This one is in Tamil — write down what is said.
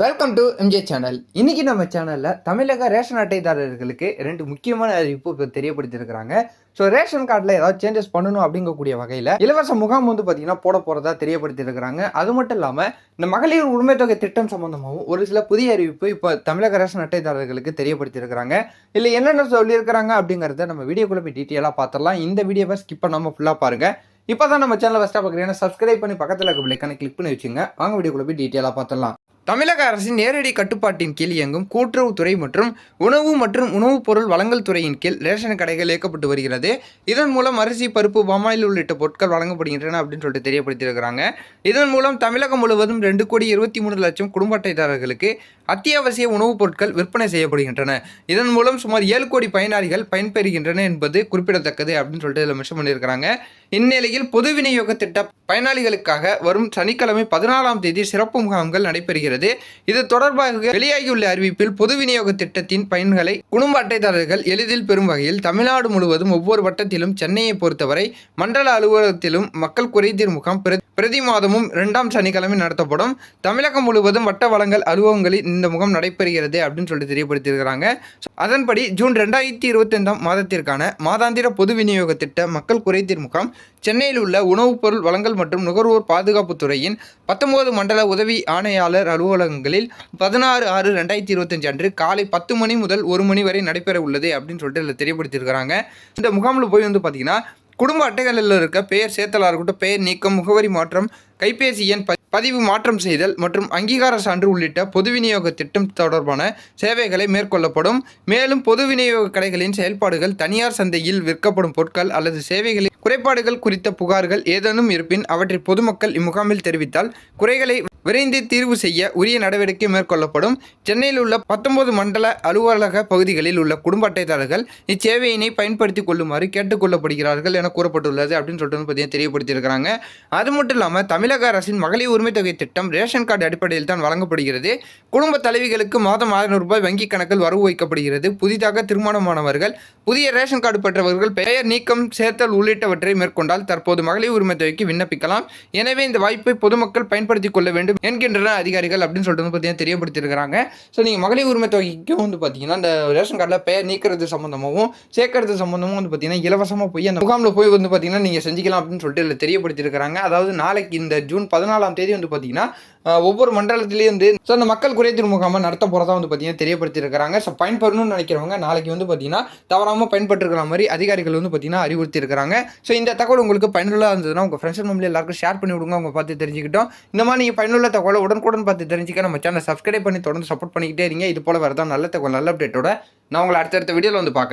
வெல்கம் டு எம்ஜே சேனல் இன்றைக்கி நம்ம சேனலில் தமிழக ரேஷன் அட்டைதாரர்களுக்கு ரெண்டு முக்கியமான அறிவிப்பு இப்போ தெரியப்படுத்தியிருக்கிறாங்க. ஸோ ரேஷன் கார்டில் ஏதாவது சேஞ்சஸ் பண்ணணும் அப்படிங்கக்கூடிய வகையில் இலவச முகாம் வந்து பார்த்தீங்கன்னா போட போகிறதா தெரியப்படுத்தியிருக்கிறாங்க. அது மட்டும் இல்லாமல் இந்த மகளிர் உரிமை தொகை திட்டம் சம்பந்தமாகவும் ஒரு சில புதிய அறிவிப்பு இப்போ தமிழக ரேஷன் அட்டைதாரர்களுக்கு தெரியப்படுத்தியிருக்கிறாங்க. இல்லை என்னென்ன சொல்லியிருக்கிறாங்க அப்படிங்கிறத நம்ம வீடியோக்குள்ளே போய் டீட்டெயிலாக பார்த்துடலாம் இந்த வீடியோவை ஸ்கிப் பண்ணாமல் ஃபுல்லாக பாருங்கள் இப்போ தான் நம்ம சேனலை ஃபஸ்ட்டாக பார்க்குறீங்கன்னா சப்ஸ்கிரைப் பண்ணி பக்கத்தில் இருக்க பிள்ளைக்கான கிளிக் பண்ணி வச்சுங்க. வாங்க வீடியோக்குள்ளே போய் டீட்டெயிலாக பார்த்துடலாம் தமிழக அரசின் நேரடி கட்டுப்பாட்டின் கீழ் இயங்கும் கூட்டுறவுத்துறை மற்றும் உணவு மற்றும் உணவுப் பொருள் வழங்கல் துறையின் கீழ் ரேஷன் கடைகள் இயக்கப்பட்டு வருகிறது. இதன் மூலம் அரிசி பருப்பு பாமாயில் உள்ளிட்ட பொருட்கள் வழங்கப்படுகின்றன அப்படின்னு சொல்லிட்டு தெரியப்படுத்தியிருக்கிறாங்க. இதன் மூலம் தமிழகம் முழுவதும் ரெண்டு கோடி இருபத்தி மூணு லட்சம் குடும்ப அட்டைதாரர்களுக்கு அத்தியாவசிய உணவுப் பொருட்கள் விற்பனை செய்யப்படுகின்றன. இதன் மூலம் சுமார் ஏழு கோடி பயனாளிகள் பயன்பெறுகின்றன என்பது குறிப்பிடத்தக்கது அப்படின்னு சொல்லிட்டு இதில் மென்ஷன் பண்ணியிருக்கிறாங்க. இந்நிலையில் பொது விநியோக திட்ட பயனாளிகளுக்காக வரும் சனிக்கிழமை பதினாலாம் தேதி சிறப்பு முகாம்கள் நடைபெறுகிறது. இது தொடர்பாக வெளியாகியுள்ள அறிவிப்பில் பொது விநியோக திட்டத்தின் பயன்களை குடும்ப அட்டைதாரர்கள் எளிதில் பெறும் வகையில் தமிழ்நாடு முழுவதும் ஒவ்வொரு வட்டத்திலும் சென்னையை பொறுத்தவரை மண்டல அலுவலகத்திலும் மக்கள் குறைதீர் முகாம் பிரதி மாதமும் இரண்டாம் சனிக்கிழமை நடத்தப்படும். தமிழகம் முழுவதும் வட்ட வளங்கள் அலுவலகங்களில் இந்த முகம் நடைபெறுகிறது அப்படின்னு சொல்லிட்டு தெரியப்படுத்தியிருக்கிறாங்க. அதன்படி ஜூன் ரெண்டாயிரத்தி இருபத்தைந்தாம் மாதத்திற்கான மாதாந்திர பொது விநியோக திட்ட மக்கள் குறைதீர் முகாம் சென்னையில் உள்ள உணவுப் பொருள் வளங்கள் மற்றும் நுகர்வோர் பாதுகாப்புத் துறையின் பத்தொன்பது மண்டல உதவி ஆணையாளர் அலுவலகங்களில் பதினாறு ஆறு ரெண்டாயிரத்தி இருபத்தஞ்சு அன்று காலை பத்து மணி முதல் ஒரு மணி வரை நடைபெற உள்ளது அப்படின்னு சொல்லிட்டு தெரியப்படுத்தியிருக்கிறாங்க. இந்த முகாமில் போய் வந்து பார்த்தீங்கன்னா குடும்ப அட்டைகளில் இருக்க பெயர் சேர்த்தலாக இருக்கட்டும் பெயர் நீக்கம் முகவரி மாற்றம் கைபேசி எண் ப- பதிவு மாற்றம் செய்தல் மற்றும் அங்கீகார சான்று உள்ளிட்ட பொது விநியோக திட்டம் தொடர்பான சேவைகளை மேற்கொள்ளப்படும். மேலும் பொது விநியோக கடைகளின் செயல்பாடுகள் தனியார் சந்தையில் விற்கப்படும் பொருட்கள் அல்லது சேவைகளில் குறைபாடுகள் குறித்த புகார்கள் ஏதேனும் இருப்பின் அவற்றை பொதுமக்கள் இம்முகாமில் தெரிவித்தால் குறைகளை விரைந்து தீர்வு செய்ய உரிய நடவடிக்கை மேற்கொள்ளப்படும். சென்னையில் உள்ள பத்தொன்பது மண்டல அலுவலக பகுதிகளில் உள்ள குடும்ப அட்டைதாரர்கள் இச்சேவையினை பயன்படுத்திக் கொள்ளுமாறு கேட்டுக்கொள்ளப்படுகிறார்கள் என கூறப்பட்டுள்ளது அப்படின்னு சொல்லிட்டு வந்து பார்த்தீங்கன்னா தெரியப்படுத்தியிருக்கிறாங்க. அது மட்டும் இல்லாமல் தமிழக அரசின் மகளிர் உரிமை தொகை திட்டம் ரேஷன் கார்டு அடிப்படையில் தான் வழங்கப்படுகிறது. குடும்ப தலைவிகளுக்கு மாதம் ஆயிரம் ரூபாய் வங்கிக் கணக்கில் வரவு வைக்கப்படுகிறது. புதிதாக திருமணமானவர்கள் புதிய ரேஷன் கார்டு பெற்றவர்கள் பெயர் நீக்கம் சேர்த்தல் உள்ளிட்டவற்றை மேற்கொண்டால் தற்போது மகளிர் உரிமை தொகைக்கு விண்ணப்பிக்கலாம். எனவே இந்த வாய்ப்பை பொதுமக்கள் பயன்படுத்திக் கொள்ள வேண்டும் என்கின்றன அதிகாரிகள் அப்படின்னு சொல்லிட்டு வந்து பார்த்தீங்கன்னா தெரியப்படுத்தியிருக்கிறாங்க. ஸோ நீங்கள் மகளிர் உரிமை தொகைக்கும் வந்து பார்த்தீங்கன்னா இந்த ரேஷன் கார்டில் பெயர் நீக்கிறது சம்மந்தமாகவும் சேர்க்கறது சம்மந்தமும் வந்து பார்த்தீங்கன்னா இலவசமாக போய் அந்த முகாமில் போய் வந்து பார்த்தீங்கன்னா நீங்கள் செஞ்சுக்கலாம் அப்படின்னு சொல்லிட்டு இதில் தெரியப்படுத்தியிருக்கிறாங்க. அதாவது நாளைக்கு இந்த ஜூன் பதினாலாம் தேதி வந்து பார்த்தீங்கன்னா ஒவ்வொரு மண்டலத்திலையும் வந்து ஸோ அந்த மக்கள் குறைதீர் முகாமை நடத்த போகிறதா வந்து பார்த்தீங்கன்னா தெரியப்படுத்தியிருக்கிறாங்க. ஸோ பயன்படணும்னு நினைக்கிறவங்க நாளைக்கு வந்து பார்த்தீங்கன்னா தவறாமல் பயன்பட்டுருக்கிற மாதிரி அதிகாரிகள் வந்து பார்த்தீங்கன்னா அறிவுறுத்தியிருக்கிறாங்க. ஸோ இந்த தகவல் உங்களுக்கு பயனுள்ளதாக இருந்ததுன்னா உங்கள் ஃப்ரெண்ட்ஸ் ஃபேமிலி எல்லாருக்கும் ஷேர் பண்ணி விடுங்க. அவங்க பார்த்து தெரிஞ்சுக்கிட்டோம். இந்த மாதிரி நீங்கள் பயனுள்ள தகவலை உடனுக்குடன் பார்த்து தெரிஞ்சுக்க நம்ம சேனல் சப்ஸ்கிரைப் பண்ணி தொடர்ந்து சப்போர்ட் பண்ணிக்கிட்டே இருங்க. இது போல வரதான் நல்ல தகவல் நல்ல அப்டேட்டோட நான் உங்களை அடுத்தடுத்த வீடியோவில் வந்து பார்க்குறேன்.